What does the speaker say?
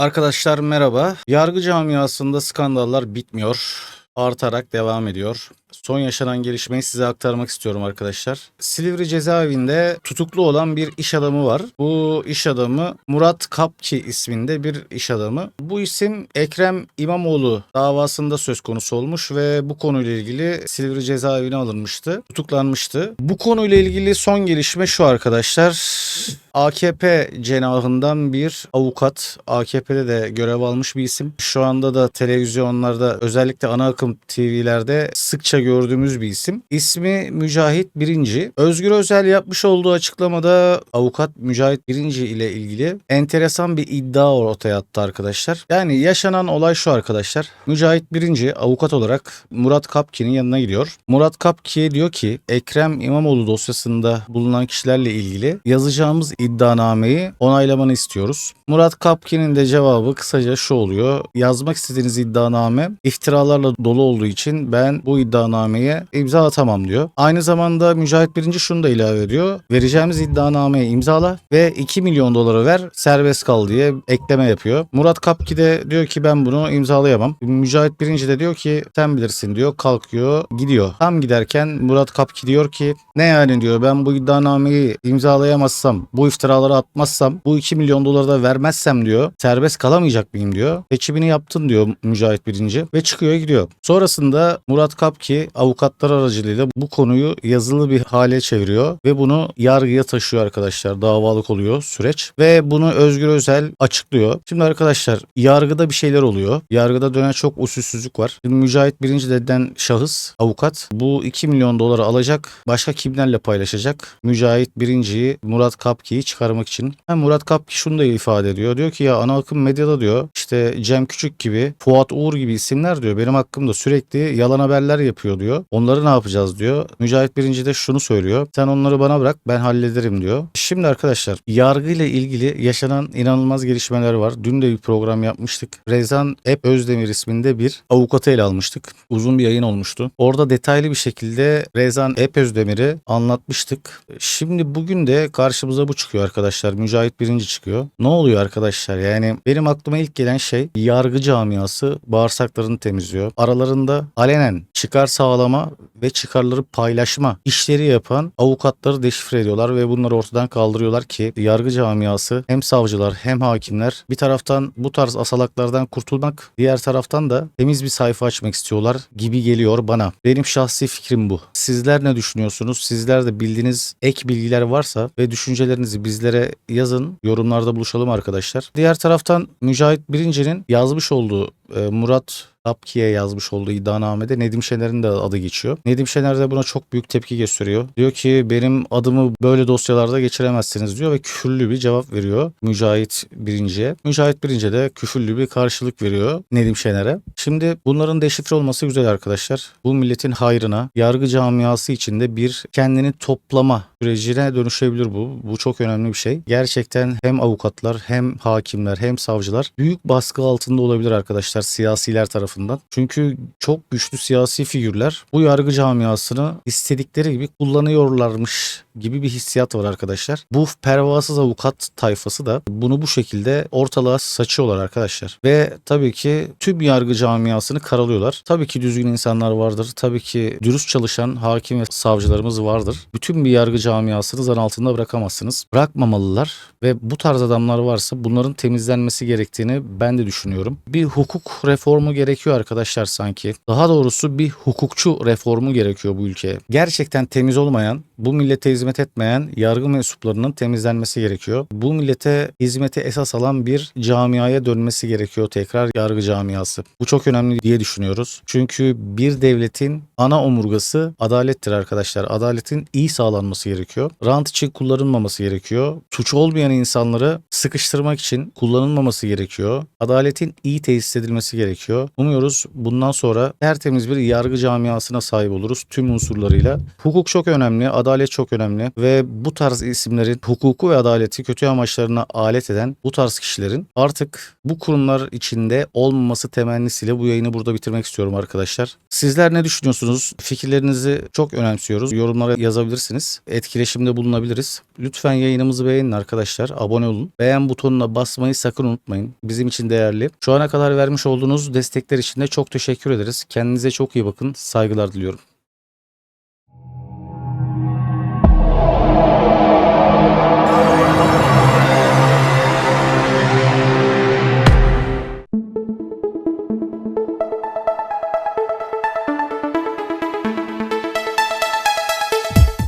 Arkadaşlar merhaba. Yargı camiasında skandallar bitmiyor. Artarak devam ediyor. Son yaşanan gelişmeyi size aktarmak istiyorum arkadaşlar. Silivri cezaevinde tutuklu olan bir iş adamı var. Bu iş adamı Murat Kapki isminde bir iş adamı. Bu isim Ekrem İmamoğlu davasında söz konusu olmuş ve bu konuyla ilgili Silivri cezaevine alınmıştı. Tutuklanmıştı. Bu konuyla ilgili son gelişme şu arkadaşlar. AKP cenahından bir avukat, AKP'de de görev almış bir isim. Şu anda da televizyonlarda özellikle ana akım TV'lerde sıkça gördüğümüz bir isim. İsmi Mücahit Birinci. Özgür Özel yapmış olduğu açıklamada avukat Mücahit Birinci ile ilgili enteresan bir iddia ortaya attı arkadaşlar. Yani yaşanan olay şu arkadaşlar. Mücahit Birinci avukat olarak Murat Kapki'nin yanına gidiyor. Murat Kapki diyor ki Ekrem İmamoğlu dosyasında bulunan kişilerle ilgili yazacağımız iddianameyi onaylamanı istiyoruz. Murat Kapki'nin de cevabı kısaca şu oluyor. Yazmak istediğiniz iddianame iftiralarla dolu olduğu için ben bu iddianameye imza atamam diyor. Aynı zamanda Mücahit Birinci şunu da ilave ediyor. Vereceğimiz iddianameye imzala ve 2 milyon doları ver serbest kal diye ekleme yapıyor. Murat Kapki de diyor ki ben bunu imzalayamam. Mücahit Birinci de diyor ki sen bilirsin diyor. Kalkıyor gidiyor. Tam giderken Murat Kapki diyor ki ne yani diyor ben bu iddianameyi imzalayamazsam bu iftiraları atmazsam bu 2 milyon doları da vermezsem diyor serbest kalamayacak mıyım diyor. Seçimini yaptın diyor Mücahit Birinci ve çıkıyor gidiyor. Sonrasında Murat Kapki avukatlar aracılığıyla bu konuyu yazılı bir hale çeviriyor ve bunu yargıya taşıyor arkadaşlar. Davalık oluyor süreç ve bunu Özgür Özel açıklıyor. Şimdi arkadaşlar yargıda bir şeyler oluyor. Yargıda dönen çok usulsüzlük var. Şimdi Mücahit Birinci deden şahıs avukat bu 2 milyon doları alacak başka kimlerle paylaşacak? Mücahit Birinci'yi Murat Kapki'yi çıkarmak için. Hem Murat Kapki şunu da ifade ediyor. Diyor ki ya ana akım medyada diyor işte Cem Küçük gibi Fuat Uğur gibi isimler diyor benim hakkımda sürekli yalan haberler yapıyor diyor. Onları ne yapacağız diyor. Mücahit Birinci de şunu söylüyor. Sen onları bana bırak ben hallederim diyor. Şimdi arkadaşlar yargıyla ilgili yaşanan inanılmaz gelişmeler var. Dün de bir program yapmıştık. Rezan Ep Özdemir isminde bir avukatı ele almıştık. Uzun bir yayın olmuştu. Orada detaylı bir şekilde Rezan Ep Özdemir'i anlatmıştık. Şimdi bugün de karşımıza bu çıkıyor arkadaşlar. Mücahit Birinci çıkıyor. Ne oluyor arkadaşlar? Yani benim aklıma ilk gelen şey yargı camiası bağırsaklarını temizliyor. Aralarında alenen çıkar sağlama ve çıkarları paylaşma işleri yapan avukatları deşifre ediyorlar ve bunları ortadan kaldırıyorlar ki yargı camiası hem savcılar hem hakimler bir taraftan bu tarz asalaklardan kurtulmak diğer taraftan da temiz bir sayfa açmak istiyorlar gibi geliyor bana. Benim şahsi fikrim bu. Sizler ne düşünüyorsunuz? Sizler de bildiğiniz ek bilgiler varsa ve düşüncelerinizi bizlere yazın. Yorumlarda buluşalım arkadaşlar. Diğer taraftan Mücahit Birinci'nin yazmış olduğu Murat Tapki'ye yazmış olduğu iddianamede Nedim Şener'in de adı geçiyor. Nedim Şener de buna çok büyük tepki gösteriyor. Diyor ki benim adımı böyle dosyalarda geçiremezsiniz diyor ve küfürlü bir cevap veriyor Mücahit Birinci'ye. Mücahit Birinci de küfürlü bir karşılık veriyor Nedim Şener'e. Şimdi bunların deşifre olması güzel arkadaşlar. Bu milletin hayrına yargı camiası içinde bir kendini toplama sürecine dönüşebilir bu. Bu çok önemli bir şey. Gerçekten hem avukatlar hem hakimler hem savcılar büyük baskı altında olabilir arkadaşlar siyasiler tarafından. Çünkü çok güçlü siyasi figürler bu yargı camiasını istedikleri gibi kullanıyorlarmış gibi bir hissiyat var arkadaşlar. Bu pervasız avukat tayfası da bunu bu şekilde ortalığa saçıyorlar arkadaşlar. Ve tabii ki tüm yargı camiasını karalıyorlar. Tabii ki düzgün insanlar vardır. Tabii ki dürüst çalışan hakim ve savcılarımız vardır. Bütün bir yargı camiasını zan altında bırakamazsınız. Bırakmamalılar ve bu tarz adamlar varsa bunların temizlenmesi gerektiğini ben de düşünüyorum. Bir reformu gerekiyor arkadaşlar sanki. Daha doğrusu bir hukukçu reformu gerekiyor bu ülkeye. Gerçekten temiz olmayan, bu millete hizmet etmeyen yargı mensuplarının temizlenmesi gerekiyor. Bu millete hizmeti esas alan bir camiaya dönmesi gerekiyor tekrar yargı camiası. Bu çok önemli diye düşünüyoruz. Çünkü bir devletin ana omurgası adalettir arkadaşlar. Adaletin iyi sağlanması gerekiyor. Rant için kullanılmaması gerekiyor. Suç olmayan insanları sıkıştırmak için kullanılmaması gerekiyor. Adaletin iyi tesis edilmesi gerekiyor. Umuyoruz bundan sonra tertemiz bir yargı camiasına sahip oluruz tüm unsurlarıyla. Hukuk çok önemli. Adalet adalet çok önemli ve bu tarz isimlerin hukuku ve adaleti kötü amaçlarına alet eden bu tarz kişilerin artık bu kurumlar içinde olmaması temennisiyle bu yayını burada bitirmek istiyorum arkadaşlar. Sizler ne düşünüyorsunuz? Fikirlerinizi çok önemsiyoruz. Yorumlara yazabilirsiniz. Etkileşimde bulunabiliriz. Lütfen yayınımızı beğenin arkadaşlar. Abone olun. Beğen butonuna basmayı sakın unutmayın. Bizim için değerli. Şu ana kadar vermiş olduğunuz destekler için de çok teşekkür ederiz. Kendinize çok iyi bakın. Saygılar diliyorum.